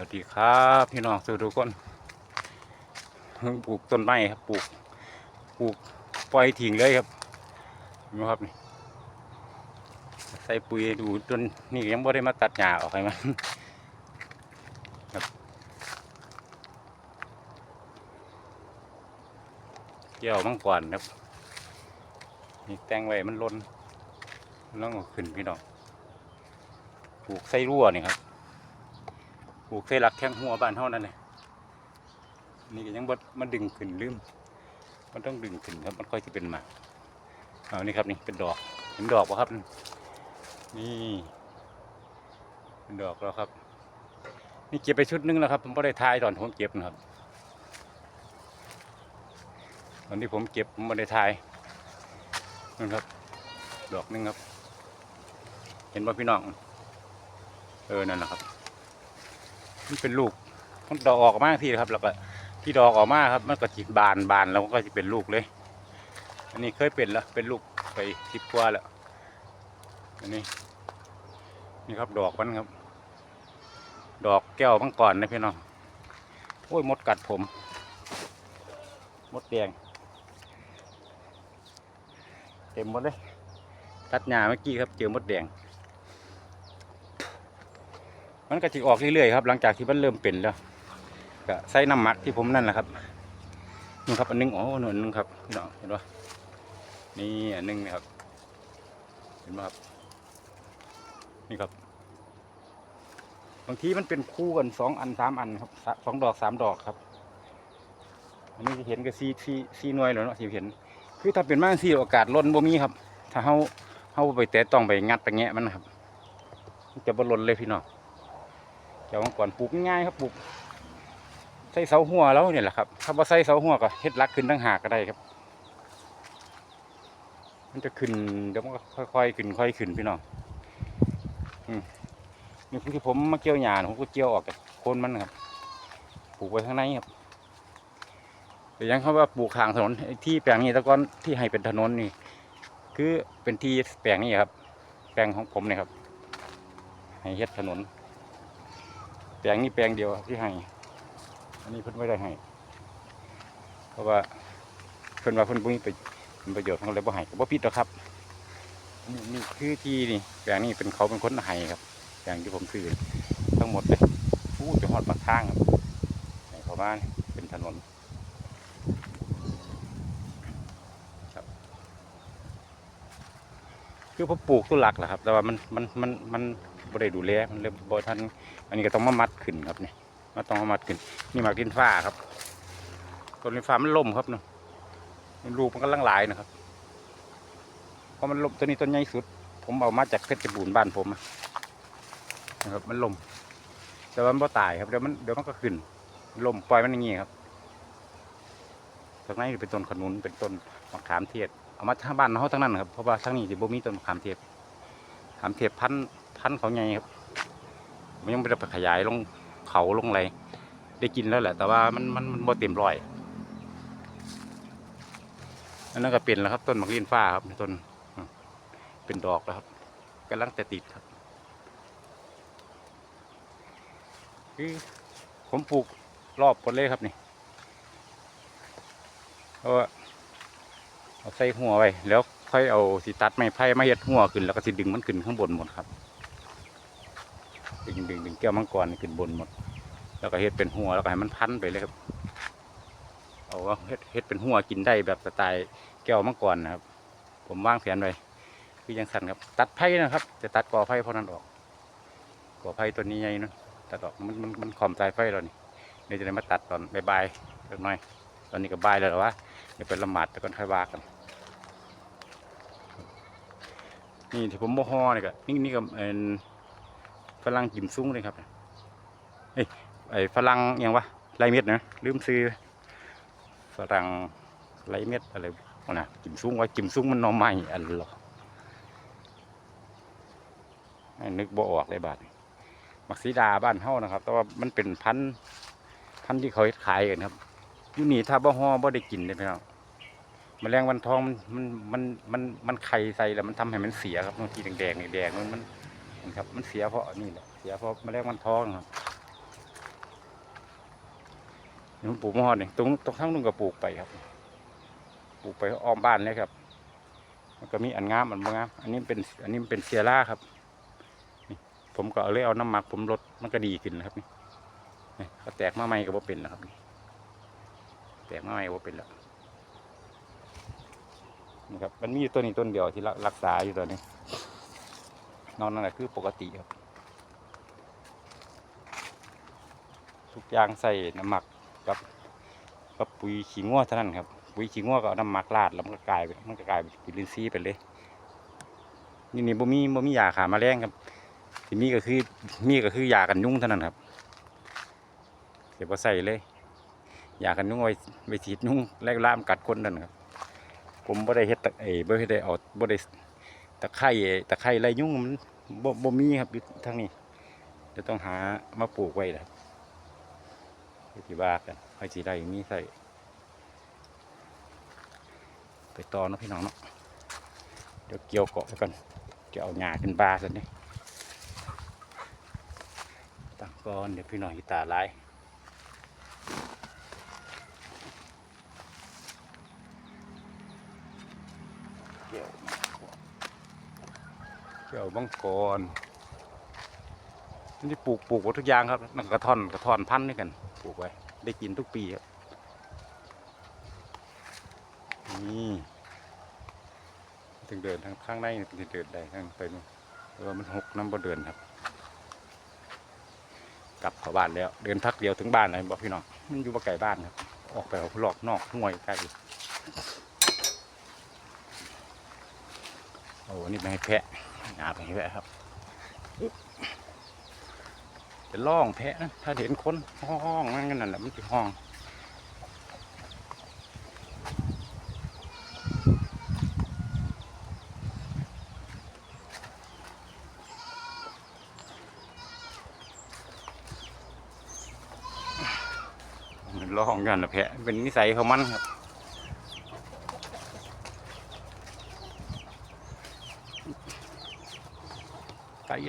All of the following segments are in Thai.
วัสดีครับพี่น้องทุกคนปลูกต้นไม้ครับปลูกปลูกปล่อยทิ้งเลยครับเห็นไหมครับนี่ใส่ปุ๋ยดูจนนี่ยังไม่ได้มาตัดหญ้าออกให้มันครับเกี่ยวมังกรครับนี่แตงไว้มันล้นมันต้องเอาขึ้นพี่น้องปลูกไส้รั่วนี่ครับ ปลูกเสหลักแข้งหัวบ้านเท่านั้นเลยนี่ก็ยังบดมันดึงขึ้นลืมมันต้องดึงขึ้นครับ มันค่อยจะเป็นหมากเอานี่ครับนี่เป็นดอกเห็นดอกปะครับ นี่เป็นดอกแล้วครับ นี่เก็บไปชุดนึงแล้วครับ ผมไม่ได้ทายตอนผมเก็บนะครับ ตอนที่ผมเก็บผมไม่ได้ทายนั่นครับ ดอกนึงครับ เห็นว่าพี่น้อง เออนั่นแหละครับ มันเป็นลูกมันดอกออกมากทีนะครับ แล้วก็ที่ดอกออกมากครับ มันก็จิบานบานแล้วก็จะเป็นลูกเลย อันนี้เคยเป็นแล้วเป็นลูกไปสิบกว่าแล้วอันนี้ นี่ครับดอกมันครับ ดอกแก้วมังกรนะพี่น้องโอ้ยมดกัดผม มดแดงเต็มหมดเลย ตัดหญ้าเมื่อกี้ครับเจอมดแดง มันก็จะออกเรื่อยๆครับหลังจากที่มันเริ่มเป็นแล้วก็ใส่น้ำหมักที่ผมนั่นแหละครับนี่ครับอันหนึงอ๋อหนอันหนึงครับพี่น้องเห็นปะนี่อันหนึงนะครับ เห็นไหมครับ นี่ครับ บางทีมันเป็นคู่กันสองอันสามอันครับสองดอกสามดอกครับอันนี้จะเห็นก็ซีซีซีนวยแล้วเนาะที่เห็น คือถ้าเป็นมากซีโอกาสล้นบ่มีครับ ถ้าเฮาเฮาไปแตะต้องไปงัดไปแงะมันนะครับ จะบ่ล้นเลยพี่น้อง เจ้ามังกรปลูกง่ายครับปลูกใส่เสาหัวแล้วเนี่ยแหละครับ ถ้าว่าใส่เสาหัวก็เฮ็ดรักขึ้นตั้งหากก็ได้ครับ มันจะขึ้นเดี๋ยวมันก็ค่อยๆขึ้นค่อยขึ้นพี่น้องนี่คือผมมาเกี่ยวหญ้าผมก็เกี่ยวออกจากโคนมันครับปลูกไว้ข้างในครับแต่ยังเขาว่าปลูกขางถนนที่แปลงนี้แตะกอนที่ให้เป็นถนนนี่ คือเป็นที่แปลงนี้ครับ แปลงของผมเนี่ยครับ ให้เฮ็ดถนน แปลงนี้แปลงเดียวที่ให้ อันนี้เพิ่นไม่ได้ให้ เพราะว่าเพิ่นว่าเพิ่นบ่มีปเป็นประโยชน์ของเลยบ่ให้ก็บ่ผิดหรอกครับนี่นี่คือที่นี่แปลงนี้เป็นเขาเป็นคนให้ครับแปลงที่ผมซื้อทั้งหมดเลยอู้จะหอดปากทางครับให้เขาบ้านเป็นถนนครับคือผมปลูกต้นหลักแหละครับ แต่ว่ามันมันมันมัน บ่ได้ดูแลมันเลยบ่ทันอันนี้ก็ต้องมามัดขึ้นครับเนี่ยมาต้องมามัดขึ้น นี่หมากดินฟ้าครับต้นดินฟ้ามันล่มครับเนาะลูกมันกำลังหลายนะครับเพราะมันล่มตัวนี้ต้นใหญ่สุด ผมเอามาจากเพชรบูรณ์บ้านผมนะครับ มันล่มแต่ว่ามันบ่ตายครับเดี๋ยวมันเดี๋ยวมันก็ขึ้นล่มปล่อยมันอย่างงี้ครับตรงนี้เป็นต้นขนุนเป็นต้นมะขามเทศเอามาทางบ้านเขาทั้งนั้นครับเพราะว่าทั้งนี้สิบ่มีต้นมะขามเทศขามเทศพันธุ์ พันธุ์เขาใหญ่ครับมันยังไม่ได้ไปขยายลงเขาลงอะไรได้กินแล้วแหละ แต่ว่ามันมันมันบ่เต็มร้อยอันนั้นก็เป็นแล้วครับ ต้นมะกรีนฟ้าครับต้นเป็นดอกแล้วครับกำลังแต่ติดครับคือผมปลูกรอบหมดเลยครับนี่เพราะว่าเอาใส่หัวไว้แล้วค่อยเอาสิตัดไม้ไผ่มาเฮ็ดหัวขึ้นแล้วก็สิดึงมันขึ้นข้างบนหมดครับ ดึงดึงดึงแก้วมังกรขึ้นบนหมด แล้วก็เฮ็ดเป็นหัวแล้วก็ให้มันพันไปเลยครับ เอาว่าเฮ็ดเฮ็ดเป็นหัวกินได้แบบสไตล์แก้วมังกรนะครับ ผมวางแผนไว้คือยังสั่นครับ ตัดไผ่นะครับ จะตัดกอไผ่เพราะนั้นออกกอไผ่ตัวนี้ใหญ่นะตัดออกมันมันมันขอมสายไฟเรานี่เดี๋ยวจะได้มาตัดตอนบ่ายๆเล็กน้อย ตอนนี้ก็บ่ายแล้วหรอวะเดี๋ยวไปละหมาดแล้วก็ค่อยว่ากันนี่ที่ผมโมห่อนี่ก็นี่นี่ก็เป็น ฝรั่งกิมซุ้งเลยครับเอ้ยไอ้ฝรั่งยังวะไรเม็ดนะลืมซื้อฝรั่งไรเม็ดอะไรวะนะกิมซุ้งว่ากิมซุ้งมันนอใหม่อันหรอให้นึกบ่ออกเลยบาทมักซีดาบ้านเฮานะครับ แต่ว่ามันเป็นพันธุ์พันธุ์ที่เขาขายกันครับยูนี่ถ้าบ่ห่อบ่ได้กินเลยพี่น้องแมลงวันทองมันมันมันมันมันไข่ใส่แล้วมันทำให้มันเสียครับบางทีแดงๆนี่แดงมันมั นะครับ มันเสียเพราะอันนี่แหละ เสียเพราะแมลงวันท้องครับนี่ผมปลูกมอดนี่ตรงตรงข้างนู้นก็ปลูกไปครับ ปลูกไปอ้อมบ้านเลยครับ มันก็มีอันงามอันบ่งาม อันนี้เป็นอันนี้เป็นเซียร่าครับ นี่ผมก็เลยเอาน้ำหมักผมลดมันก็ดีขึ้นนะครับนี่นี่ก็แตกมาใหม่ก็บ่เป็นแล้วครับนี่แตกมาใหม่ก็บ่เป็นแล้วนี่ครับ มันมีอยู่ต้นนี้ต้นเดียวที่รักรักษาอยู่ตัวนี้ นอกนั้นแหละคือปกติครับทุกอย่างใส่น้ำหมักกับกับปุ๋ยขี้งัวเท่านั้นครับปุ๋ยขี้งัวก็เอาน้ำหมักราดแล้วมันก็กลายเป็นมันก็กลายเป็นปุ๋ยลินทรีย์ไปเลยนี่นี่บ่มีบ่มียาขาแมลงครับที่มีก็คือมีก็คือยากันยุ่งเท่านั้นครับเดี๋ยวพอใส่เลยยากันยุ่งไว้ไว้ฉีดยุ่งแลกล่ามกัดคนนั่นครับผมบ่ได้เฮ็ดตะเอ้บ่ได้เอาบ่ได้ ตะไคร้ตะไคร้ไรยุ่งมันบ่บ่มีครับอยู่ทางนี้เดี๋ยวต้องหามาปลูกไว้นะครับที่ว่ากันไอ้สีได้มีใส่ไปตอเนะพี่น้องเนาะเดี๋ยวเกี่ยวเกาะกันจะเอาหญ้าขึ้นบาสันนี่ตั้งก่อนเดี๋ยวพี่น้องอีตาลายเกี่ยว เกี่ยวบังกรนี่ปลูกปลูกหมดทุกอย่างครับนั่นกระท่อนกระท่อนพันธุ์ด้วยกันปลูกไว้ได้กินทุกปีครับนี่ถึงเดินทางข้างในนี่เดินได้ข้างไปนู่นเออมันหกน้ำบ่เดินครับ กลับเข้าบ้านแล้ว เดินพักเดียวถึงบ้านเลยบอกพี่น้องมันอยู่บ่ไกลบ้านครับ ออกไปเอาหลอกนอกห่วยใกล้โอ้นี่ไม่ให้แพะ หาไปให้แพะครับจะล่องแพะนะถ้าเห็นคนห้องนั่นกันนั่นแหละมันจะห้องมันล่องกันนะแพะเป็นนิสัยของมันครับ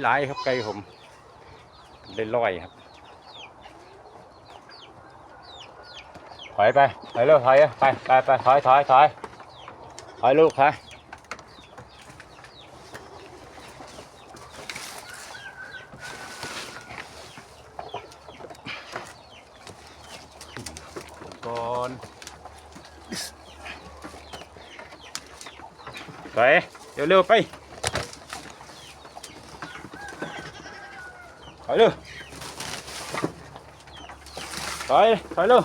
หลายครับไก่ผมได้ลอยครับถอยไปถอยเร็วถอยไปไปไปถอยถอยถอยถอยลูกถอยก่อนถอยเร็วเร็วๆไป ถอยเร็วถอยถอยเร็ว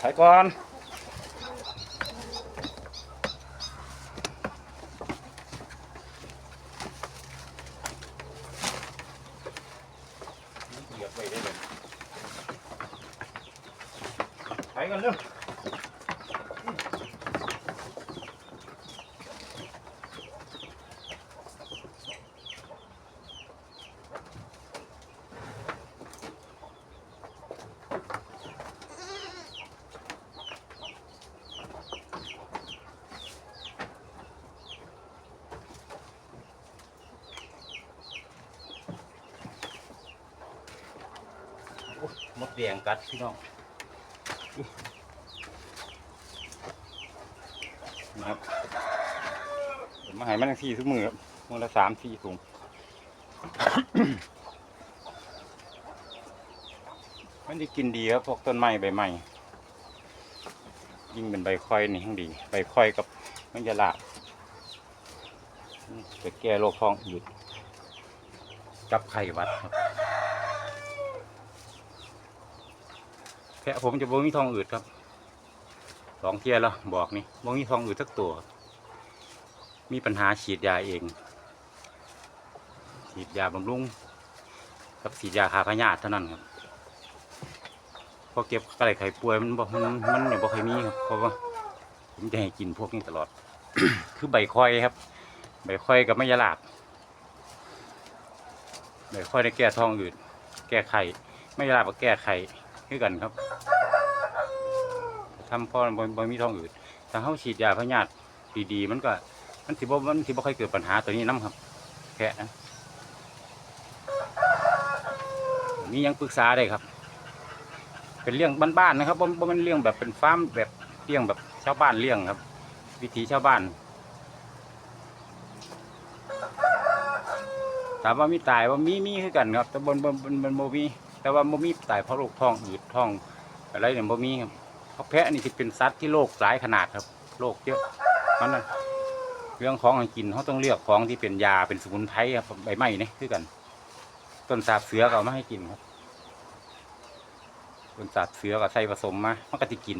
ถอยก่อนเหยียบไปได้เลยถอยกันเร็ว โอ้ ยมดแดงกัดพี่น้องนะครับผมมาหายมันที่ทุกมือครับมือละสามสี่ถุงมันจะกินดีครับพวกต้นไม้ใบไม้ยิ่งเป็นใบค่อยนี่ทั้งดี ใบค่อยกับมันจะลาบจะแก้โรคท้องอืดกับไข้หวัดครับ แพะผมจะบ่มีทองอืดครับสองเที่ยแล้วบอกนี่บ่มีทองอืดสักตัว มีปัญหาฉีดยาเอง ฉีดยาบำรุงกับฉีดยาคาพยาธิเท่านั้นครับพอเก็บไก่ไข่ป่วยมันบ่มันมันเนี่ยบ่เคอยมีครับเพราะว่าผมจะให้กินพวกนี้ตลอด คือใบคอยครับ ใบคอยกับไมยาลาบใบคอยได้แก้ท้องอืดแก้ไข่ไม่ยาลาบก็แก้ไข่ คือกันครับทำพอบ่บ่มีทองอืดถ้าเขาฉีดยาพยาธิดีๆมันก็มันสิบ่มันสิบ่ค่อยเกิดปัญหาตัวนี้น้ำครับแพะนะมียังปรึกษาได้ครับ เป็นเรื่องบ้านๆนะครับบ่บ่แมันเรื่องแบบเป็นฟาร์มแบบเลี้ยงแบบชาวบ้านเลี้ยงครับ วิถีชาวบ้านถามว่ามีตายว่ามีมีคือกันครับแต่บนบนบนบนโมมี แต่ว่าโมมีตายเพราะโรคท้องอืดท้องอะไรเนี่ยโมมีครับเพราะแพะนี่ที่เป็นสัตว์ที่โรคหลายขนาดครับโรคเยอะมันนะเรื่องของกินเขาต้องเลือกของที่เป็นยาเป็นสมุนไพรครับใบไม้นี่คือกัน ต้นสาบเสือก็เอามาให้กินครับต้นสาบเสือก็ใส่ผสมมามันก็จะกิน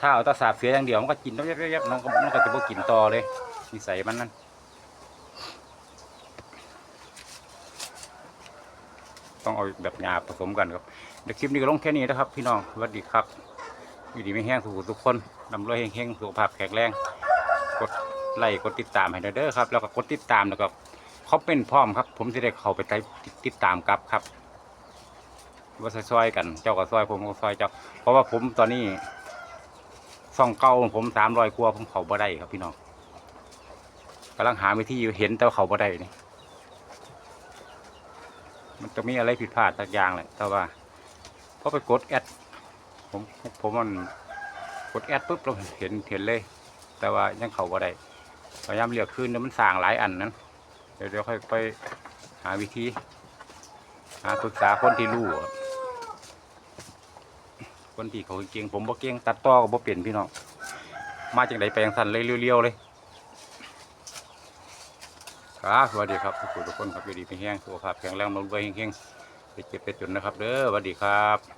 ถ้าเอาแตะสาบเสืออย่างเดียวมันก็กินแล้วยับๆน้องก็มันก็จะบ่กินต่อเลยนิสัยมันนั่น ต้องเอาแบบหยาผสมกันครับเดี๋ยวคลิปนี้ก็ลงแค่นี้นะครับ พี่น้องสวัสดีครับอยู่ดีไม่แห้งสุขทุกคนนำรวยเฮงๆสุขภาพแข็งแรงกดไลค์กดติดตามให้เด้อครับ แล้วก็กดติดตามแล้วก็เขาเป็นพร้อมครับ ผมจะได้เข้าไปติดตามกับครับว่าซอยกัน เจ้าก็ซอยผมก็ซอยเจ้า เพราะว่าผมตอนนี้ซ่องเก่าผมสามรอยกว่าผมเขาบ่ได้ครับพี่น้องกำลังหาวิธีอยู่เห็นแต่เขาบ่ได้นี่ มันจะมีอะไรผิดพลาดสักอย่างแหละแต่ว่าพอไปกดแอดผมผมมันกดแอดปุ๊บเราเห็นเห็นเลย แต่ว่ายังเขาบ่ได้พยายามเลือกขึ้นแล้วมันสั่งหลายอันนั้นเดี๋ยวเดี๋ยวค่อยไปหาวิธีหาปรึกษาคนที่รู้คนที่เขาเก่งผมบ่เก่งตัดต่อก็บ่เปลี่ยนพี่น้องมาจากไหนไปยังสันเลยเรียวๆเลย ครับสวัสดีครับทุกคนทุกคนครับอยู่ดีเป็นแห้งสุขภาพแข็งแรงมันรวยเฮงๆไปเจ็บไปจนนะครับ เด้อสวัสดีครับ